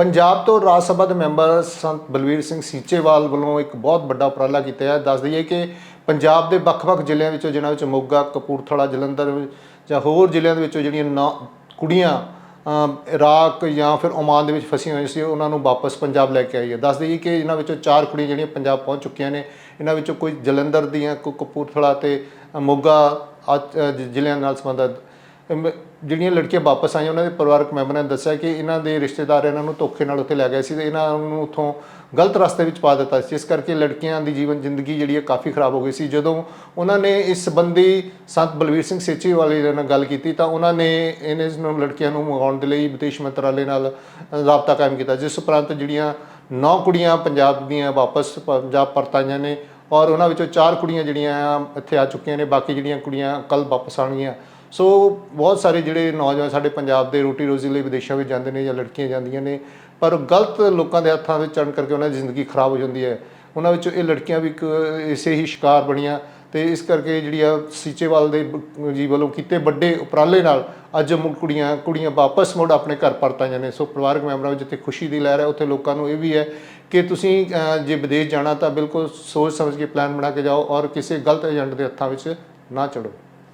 ਪੰਜਾਬ ਤੋਂ ਰਾਜ ਸਭਾ ਦੇ ਮੈਂਬਰ ਸੰਤ ਬਲਵੀਰ ਸਿੰਘ ਸੀਚੇਵਾਲ ਵੱਲੋਂ ਇੱਕ ਬਹੁਤ ਵੱਡਾ ਉਪਰਾਲਾ ਕੀਤਾ ਹੈ। ਦੱਸ ਦਈਏ ਕਿ ਪੰਜਾਬ ਦੇ ਵੱਖ-ਵੱਖ ਜ਼ਿਲ੍ਹਿਆਂ ਵਿੱਚੋਂ, ਜਿਨ੍ਹਾਂ ਵਿੱਚ ਮੋਗਾ, ਕਪੂਰਥਲਾ, ਜਲੰਧਰ ਜਾਂ ਹੋਰ ਜ਼ਿਲ੍ਹਿਆਂ ਦੇ ਵਿੱਚੋਂ ਜਿਹੜੀਆਂ ਨੌ ਕੁੜੀਆਂ ਇਰਾਕ ਜਾਂ ਫਿਰ ਓਮਾਨ ਦੇ ਵਿੱਚ ਫਸੀਆਂ ਹੋਈਆਂ ਸੀ, ਉਹਨਾਂ ਨੂੰ ਵਾਪਸ ਪੰਜਾਬ ਲੈ ਕੇ ਆਈ ਹੈ। ਦੱਸ ਦਈਏ ਕਿ ਇਹਨਾਂ ਵਿੱਚੋਂ ਚਾਰ ਕੁੜੀਆਂ ਜਿਹੜੀਆਂ ਪੰਜਾਬ ਪਹੁੰਚ ਚੁੱਕੀਆਂ ਨੇ। ਇਹਨਾਂ ਵਿੱਚੋਂ ਕੋਈ ਜਲੰਧਰ ਦੀਆਂ ਕੋਈ ਕਪੂਰਥਲਾ ਤੇ ਮੋਗਾ ਆ- ਜ਼ਿਲ੍ਹਿਆਂ ਨਾਲ ਸੰਬੰਧਿਤ ਜਿਹੜੀਆਂ ਲੜਕੀਆਂ ਵਾਪਸ ਆਈਆਂ, ਉਹਨਾਂ ਦੇ ਪਰਿਵਾਰਕ ਮੈਂਬਰਾਂ ਨੇ ਦੱਸਿਆ ਕਿ ਇਹਨਾਂ ਦੇ ਰਿਸ਼ਤੇਦਾਰ ਇਹਨਾਂ ਨੂੰ ਧੋਖੇ ਨਾਲ ਉੱਥੇ ਲੈ ਗਏ ਸੀ ਤੇ ਇਹਨਾਂ ਨੂੰ ਉੱਥੋਂ ਗਲਤ ਰਸਤੇ ਵਿੱਚ ਪਾ ਦਿੱਤਾ ਸੀ। ਜਿਸ ਕਰਕੇ ਲੜਕੀਆਂ ਦੀ ਜੀਵਨ ਜ਼ਿੰਦਗੀ ਜਿਹੜੀ ਹੈ ਕਾਫੀ ਖਰਾਬ ਹੋ ਗਈ ਸੀ। ਜਦੋਂ ਉਹਨਾਂ ਨੇ ਇਸ ਸੰਬੰਧੀ ਸੰਤ ਬਲਵੀਰ ਸਿੰਘ ਸੇਚੀ ਵਾਲੇ ਨਾਲ ਗੱਲ ਕੀਤੀ ਤਾਂ ਉਹਨਾਂ ਨੇ ਇਹਨਾਂ ਨੂੰ ਲੜਕੀਆਂ ਨੂੰ ਮੰਗਾਉਣ ਦੇ ਲਈ ਵਿਦੇਸ਼ ਮੰਤਰਾਲੇ ਨਾਲ ਰਾਬਤਾ ਕਾਇਮ ਕੀਤਾ, ਜਿਸ ਉਪਰੰਤ ਜਿਹੜੀਆਂ ਨੌ ਕੁੜੀਆਂ ਪੰਜਾਬ ਦੀਆਂ ਵਾਪਸ ਪੰਜਾਬ ਪਰਤ ਆਈਆਂ ਨੇ ਔਰ ਉਹਨਾਂ ਵਿੱਚੋਂ ਚਾਰ ਕੁੜੀਆਂ ਜਿਹੜੀਆਂ ਇੱਥੇ ਆ ਚੁੱਕੀਆਂ ਨੇ, ਬਾਕੀ ਜਿਹੜੀਆਂ ਕੁੜੀਆਂ ਕੱਲ ਵਾਪਸ ਆਉਣਗੀਆਂ। ਸੋ ਬਹੁਤ ਸਾਰੇ ਜਿਹੜੇ ਨੌਜਵਾਨ ਸਾਡੇ ਪੰਜਾਬ ਦੇ ਰੋਟੀ ਰੋਜ਼ੀ ਲਈ ਵਿਦੇਸ਼ਾਂ ਵਿੱਚ ਜਾਂਦੇ ਨੇ ਜਾਂ ਲੜਕੀਆਂ ਜਾਂਦੀਆਂ ਨੇ, ਪਰ ਗਲਤ ਲੋਕਾਂ ਦੇ ਹੱਥਾਂ ਵਿੱਚ ਚੜਨ ਕਰਕੇ ਉਹਨਾਂ ਦੀ ਜ਼ਿੰਦਗੀ ਖਰਾਬ ਹੋ ਜਾਂਦੀ ਹੈ। ਉਹਨਾਂ ਵਿੱਚੋਂ ਇਹ ਲੜਕੀਆਂ ਵੀ ਇੱਕ ਇਸੇ ਹੀ ਸ਼ਿਕਾਰ ਬਣੀਆਂ ਤੇ ਇਸ ਕਰਕੇ ਜਿਹੜੀ ਆ ਸੀਚੇਵਾਲ ਦੇ ਜੀ ਵੱਲੋਂ ਕੀਤੇ ਵੱਡੇ ਉਪਰਾਲੇ ਨਾਲ ਅੱਜ ਮੁੜ ਕੁੜੀਆਂ ਕੁੜੀਆਂ ਵਾਪਸ ਮੁੜ ਆਪਣੇ ਘਰ ਪਰਤ ਆਈਆਂ ਨੇ। ਸੋ ਪਰਿਵਾਰਕ ਮੈਂਬਰਾਂ ਵਿੱਚ ਜਿੱਥੇ ਖੁਸ਼ੀ ਦੀ ਲਹਿਰ ਹੈ, ਉੱਥੇ ਲੋਕਾਂ ਨੂੰ ਇਹ ਵੀ ਹੈ ਕਿ ਤੁਸੀਂ ਜੇ ਵਿਦੇਸ਼ ਜਾਣਾ ਤਾਂ ਬਿਲਕੁਲ ਸੋਚ ਸਮਝ ਕੇ ਪਲਾਨ ਬਣਾ ਕੇ ਜਾਓ ਔਰ ਕਿਸੇ ਗਲਤ ਏਜੰਟ ਦੇ ਹੱਥਾਂ ਵਿੱਚ ਨਾ ਚੜੋ